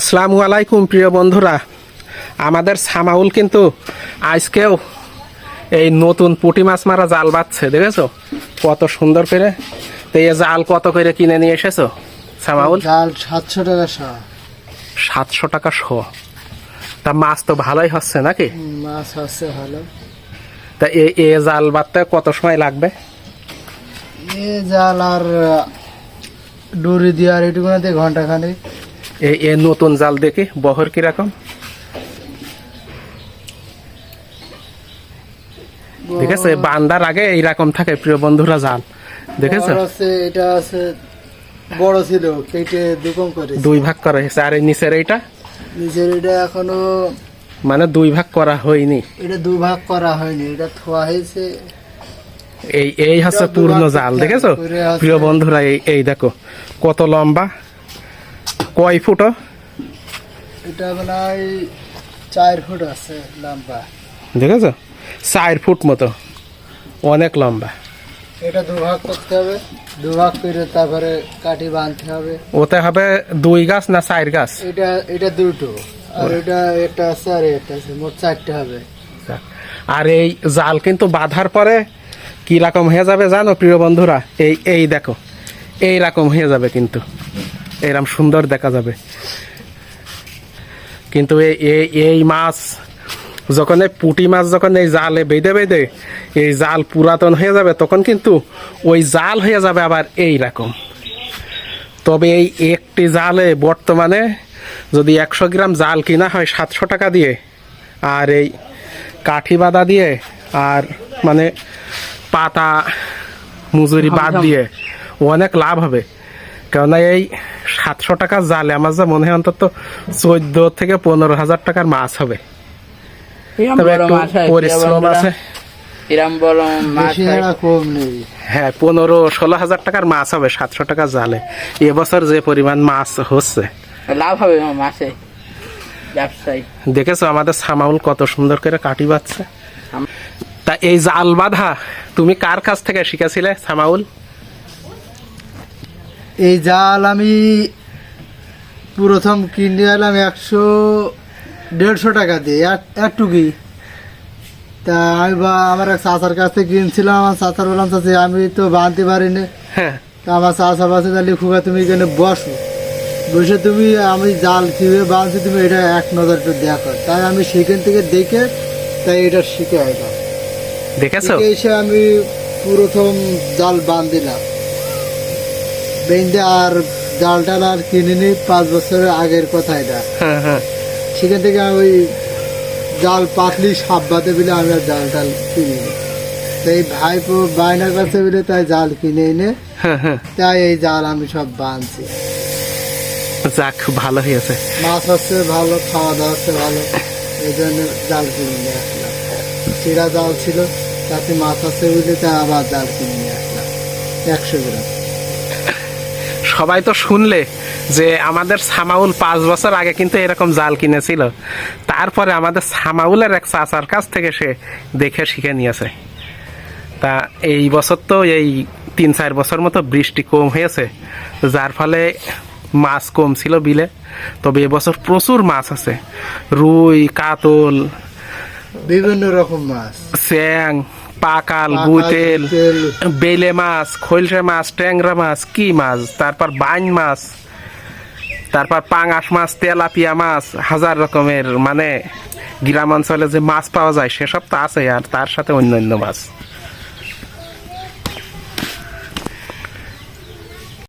আসসালামু আলাইকুম প্রিয় বন্ধুরা। আমাদের সামাউল কিন্তু আজকেও এই নতুন পুঁটি মাছ মারা জাল বাচ্ছে দেখেছ? কত সুন্দর করে। তো এই জাল কত করে কিনে নিয়ে এসেছ সামাউল? জাল সাতশো টাকা শা। সাতশো টাকা শ। তা মাছ তো ভালোই হচ্ছে নাকি? মাছ হচ্ছে ভালো। তা এ এ জাল বাঁধতে কত সময় লাগবে? এ জাল আর ডুরি দিয়ে আর এটুকুনাতে ঘণ্টা খানিক এ নতুন জাল দেখি বহর কীরকম? দেখেছে? বান্দার আগে এইরকম থাকে প্রিয় বন্ধুরা জাল। দেখেছ? এটা আছে বড় ছিল কেটে দুকম করে দুই ভাগ করা হয়েছে। আর এই নিচের এইটা? নিজের এটা এখনও মানে দুই ভাগ করা হয়নি। এটা দুভাগ করা হয়নি এটা থোয়া হয়েছে। এই এই হচ্ছে পূর্ণ জাল দেখেছ। প্রিয় বন্ধুরা এই এই দেখো কত লম্বা। কয় ফুটো? এটা প্রায় চার ফুট আছে লম্বা। দেখেছ? চার ফুট মতো। অনেক লম্বা। এটা দুভাগ করতে হবে। দুভাগ করে তারপরে কাঠি বাঁধতে হবে। ওতে হবে দুই গাছ না চার গাছ? এটা এটা দুটো। আর এটা একটা আছে আর একটা আছে। মোট চারটে হবে। আর এই জাল কিন্তু বাঁধার পরে কি রকম হয়ে যাবে জানো প্রিয় বন্ধুরা? এই এই দেখো। এই রকম হয়ে যাবে কিন্তু। এরকম সুন্দর দেখা যাবে। কিন্তু এই এই এই মাছ যখন এই পুটি মাছ যখন এই জালে বেঁধে বেঁধে এই জাল পুরাতন হয়ে যাবে তখন কিন্তু ওই জাল হয়ে যাবে আবার এই রকম। তবে এই একটি জালে বর্তমানে যদি একশো গ্রাম জাল কিনা হয় সাতশো টাকা দিয়ে আর এই কাঠি বাঁধা দিয়ে আর মানে পাতা মজুরি বাদ দিয়ে অনেক লাভ হবে। কেননা এই সাতশো টাকার জালে আমার যা মনে হয় অন্তত চোদ্দ থেকে পনেরো হাজার টাকার মাছ হবে। তবে একটু পরিশ্রম আছে। হয়। এরা কম নেই। হ্যাঁ পনেরো ষোলো হাজার টাকার মাছ হবে সাতশো টাকার জালে। এবছর যে পরিমাণ মাছ হচ্ছে। লাভ হবে মাছে দেখেছ আমাদের সামাউল কত সুন্দর করে কাটি বাচ্ছে তা এই জাল বাঁধা তুমি কার কাছ থেকে শিখেছিলে সামাউল? এই জাল আমি প্রথম কিনে এলাম একশো দেড়শো টাকা দিয়ে এক- একটুকুই তা আমি বা আমার এক চাচার কাছ থেকে কিনছিলাম আমার চাচার বললাম চাচি আমি তো বাঁধতে পারিনি। হ্যাঁ। তা আমার চাচা বাসে তাহলে খুকা তুমি এখানে বসো। বসে তুমি আমি জাল কীভাবে বাঁধছি তুমি এটা এক নজর একটু দেখো। তাই আমি সেখান থেকে দেখে তাই এটা শিখে এটা দেখেছ? এসে আমি প্রথম জাল বাঁধিলাম বেঁধে আর জাল টাল আর কিনিনি পাঁচ বছরের আগের কথা এটা। হ্যাঁ হ্যাঁ। সেখান থেকে ওই জাল পাতলি সাপ বাঁধে বলে আমি আর জাল টাল কিনিনি তাই ভাইপো বায়নার কাছে বলে তাই জাল কিনে এনে হ্যাঁ হ্যাঁ। তাই এই জাল আমি সব বাঁধছি যাক ভালো হয়েছে। মাছ হচ্ছে ভালো খাওয়া দাওয়া হচ্ছে ভালো এই জন্য জাল কিনে নিয়ে আসলাম। চিরা জাল ছিল তাতে মাছ আছে বুঝলে তাই আবার জাল কিনে নিয়ে আসলাম। একশো গ্রাম। সবাই তো শুনলে যে আমাদের সামাউল পাঁচ বছর আগে কিন্তু এরকম জাল কিনেছিল। তারপরে আমাদের সামাউলের এক চাচার কাছ থেকে সে দেখে শিখে নিয়েছে। তা এই বছর তো এই তিন চার বছর মতো বৃষ্টি কম হয়েছে যার ফলে মাছ কম ছিল বিলে। তবে এবছর প্রচুর মাছ আছে। রুই কাতল বিভিন্ন রকম মাছ। স্যাং পাকাল বুইতেল বেলে মাছ খৈলসে মাছ ট্যাংরা মাছ কি মাছ? তারপর বাইন মাছ তারপর পাঙাশ মাছ তেলাপিয়া মাছ হাজার রকমের মানে গ্রাম অঞ্চলে যে মাছ পাওয়া যায় সেসব তো আছে আর তার সাথে অন্য অন্য মাছ।